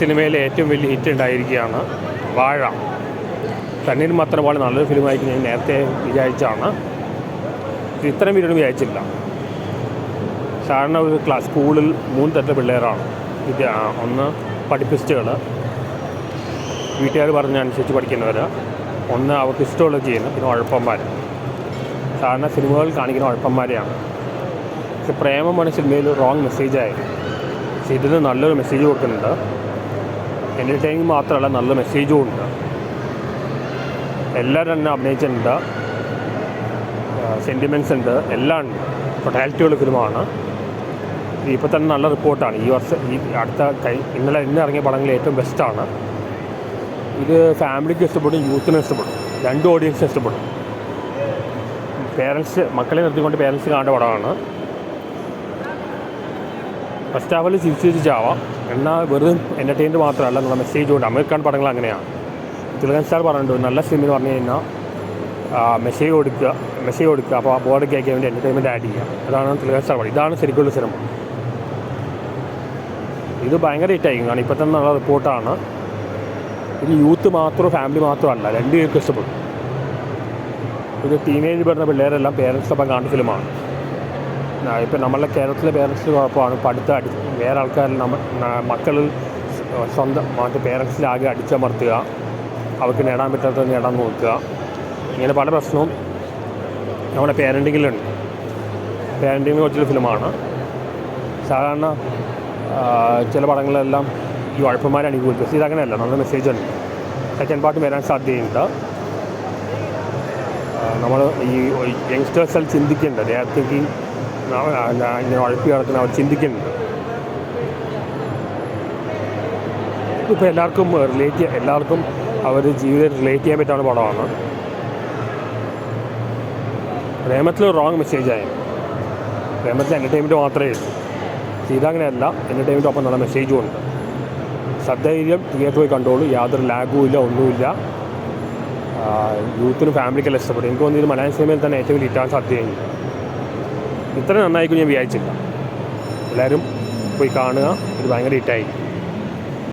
സിനിമയിലെ ഏറ്റവും വലിയ ഹിറ്റ് ഉണ്ടായിരിക്കുകയാണ് വാഴ. തണ്ണീർ മാത്രം വാഴ നല്ലൊരു ഫിലിമായിരിക്കും ഞാൻ നേരത്തെ വിചാരിച്ചാണ് ഇത് ഇത്രയും വീടും വിചാരിച്ചില്ല സാധാരണ ഒരു ക്ലാസ് സ്കൂളിൽ മൂന്ന് തരത്തിലെ പിള്ളേരാണ്. വിദ്യ ഒന്ന് പഠിപ്പിസ്റ്റുകൾ വീട്ടുകാർ പറഞ്ഞ അനുസരിച്ച് പഠിക്കുന്നവർ ഒന്ന് അവർക്ക് ക്രിസ്റ്റോളജി ചെയ്യുന്ന പിന്നെ ഉഴപ്പന്മാർ. സാധാരണ സിനിമകൾ കാണിക്കുന്ന ഉഴപ്പന്മാരെയാണ്. പക്ഷെ പ്രേമമാണ് സിനിമയിൽ റോങ് മെസ്സേജായി പക്ഷെ നല്ലൊരു മെസ്സേജ് കൊടുക്കുന്നുണ്ട്. എന്റർടൈനിങ് മാത്രമല്ല നല്ല മെസ്സേജും ഉണ്ട്. എല്ലാവരും തന്നെ അഭിനയിച്ചിട്ടുണ്ട്. സെന്റിമെന്റ്സ് ഉണ്ട്. എല്ലാം ഉണ്ട് ടൊട്ടാലിറ്റിയുള്ള ഫിലിമാണ് ഇപ്പോൾ തന്നെ നല്ല റിപ്പോർട്ടാണ് ഈ വർഷം ഈ അടുത്ത കൈ ഇന്നലെ ഇന്ന് ഇറങ്ങിയ പടങ്ങളിൽ ഏറ്റവും ബെസ്റ്റാണ് ഇത് ഫാമിലിക്ക് ഇഷ്ടപ്പെടും യൂത്തിനും ഇഷ്ടപ്പെടും. രണ്ട് ഓഡിയൻസിനും ഇഷ്ടപ്പെടും. പേരൻസ് മക്കളെ നിർത്തിക്കൊണ്ട് പേരൻസ് കാണേണ്ട പടമാണ്. ഫസ്റ്റ് ഹാഫിൽ ചിരിച്ച് ചിരിച്ചാവാം എന്നാൽ വെറുതെ എന്റർടൈൻമെന്റ് മാത്രമല്ല എന്നുള്ള മെസ്സേജ് കൊണ്ട് അമേരിക്കൻ പടങ്ങൾ അങ്ങനെയാണ് തിലകൻ സ്റ്റാർ പറഞ്ഞിട്ടുണ്ട് നല്ല സിനിമ എന്ന് പറഞ്ഞു കഴിഞ്ഞാൽ മെസ്സേജ് കൊടുക്കുക മെസ്സേജ് കൊടുക്കുക അപ്പോൾ ആ ബോർഡ് കേൾക്കാൻ വേണ്ടി എന്റർടൈൻമെന്റ് ആഡ് ചെയ്യുക. അതാണ് തിലകൻ സ്റ്റാർ പറയുന്നത് ഇതാണ് ശരിക്കുള്ള സിനിമ ഇത് ഭയങ്കര ഹിറ്റായിരിക്കും കാരണം ഇപ്പം തന്നെ നല്ല റിപ്പോർട്ടാണ് ഇത് യൂത്ത് മാത്രം ഫാമിലി മാത്രമല്ല. രണ്ട് പേർക്ക് ഇഷ്ടപ്പെടും. ഇത് ടീനേജ് വരുന്ന പിള്ളേരെല്ലാം പേരൻസ് ഒപ്പം കാണുന്ന ഫിലിമാണ് ഇപ്പം നമ്മളെ കേരളത്തിലെ പേരൻസിന് കുഴപ്പമാണ്. പഠിത്തം അടി വേറെ ആൾക്കാർ നമ്മൾ മക്കൾ സ്വന്തം മറ്റേ പേരൻസിലാകെ അടിച്ചമർത്തുക അവർക്ക് നേടാൻ പറ്റാത്തത് നേടാൻ നോക്കുക. ഇങ്ങനെ പല പ്രശ്നവും നമ്മുടെ പേരന്റിങ്ങിലുണ്ട്. പേരന്റിങ്ങിനെ കുറിച്ചുള്ള ഫിലിമാണ്. സാധാരണ ചില പടങ്ങളിലെല്ലാം ഈ ഉഴപ്പന്മാരെ അനുകൂലിക്കും ഇത് അങ്ങനെയല്ല നമ്മുടെ മെസ്സേജ് ഉണ്ട്. സെക്കൻഡ് പാർട്ട് വരാൻ സാധ്യതയുണ്ട്. നമ്മൾ ഈ യങ്സ്റ്റേഴ്സ് ചിന്തിക്കേണ്ടത് ദേ തിങ്കിങ് ഇങ്ങനെ ഉഴപ്പി കിടക്കുന്ന അവർ ചിന്തിക്കുന്നുണ്ട്. ഇപ്പോൾ എല്ലാവർക്കും റിലേറ്റ് ചെയ്യാൻ എല്ലാവർക്കും അവർ ജീവിതം റിലേറ്റ് ചെയ്യാൻ പറ്റാവുന്ന പടമാണ്. പ്രേമത്തിൽ റോങ് മെസ്സേജായി പ്രേമത്തിൽ എന്റർടൈൻമെന്റ് മാത്രമേ ഉള്ളൂ. പക്ഷേ അങ്ങനെയല്ല എന്റർടൈൻമെന്റ് ഒപ്പം നല്ല മെസ്സേജും ഉണ്ട്. സദ്ധൈര്യം തിയേറ്റർ പോയി കണ്ടോളൂ യാതൊരു ലാഗും ഇല്ല ഒന്നുമില്ല യൂത്തിനും ഫാമിലിക്കെല്ലാം ഇഷ്ടപ്പെടും എനിക്ക് തോന്നുന്നു മലയാളം സിനിമയിൽ തന്നെ ഏറ്റവും വലിയ ഹിറ്റാൻ സാധ്യതയുണ്ട് ഇത്ര നന്നായിരിക്കും ഞാൻ വിചാരിച്ചില്ല എല്ലാവരും പോയി കാണുക. ഇത് ഭയങ്കര ഹിറ്റായിരിക്കും